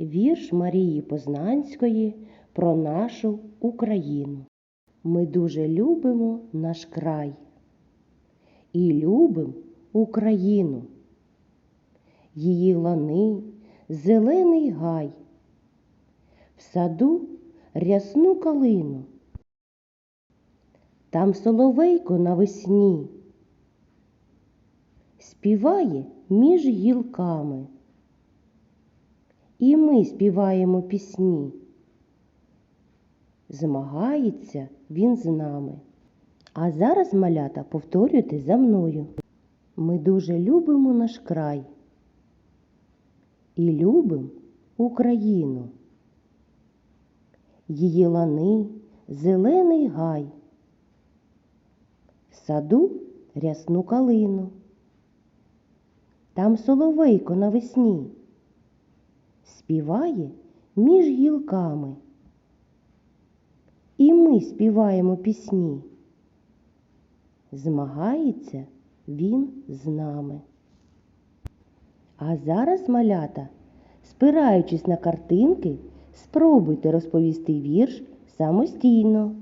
Вірш Марії Познанської про нашу Україну. Ми дуже любимо наш край і любимо Україну. Її лани, зелений гай, в саду рясну калину. Там соловейко навесні співає між гілками. І ми співаємо пісні. Змагається він з нами. А зараз, малята, повторюйте за мною. Ми дуже любимо наш край і любимо Україну. Її лани, зелений гай, в саду рясну калину. Там соловейко навесні співає між гілками. І ми співаємо пісні. Змагається він з нами. А зараз, малята, спираючись на картинки, спробуйте розповісти вірш самостійно.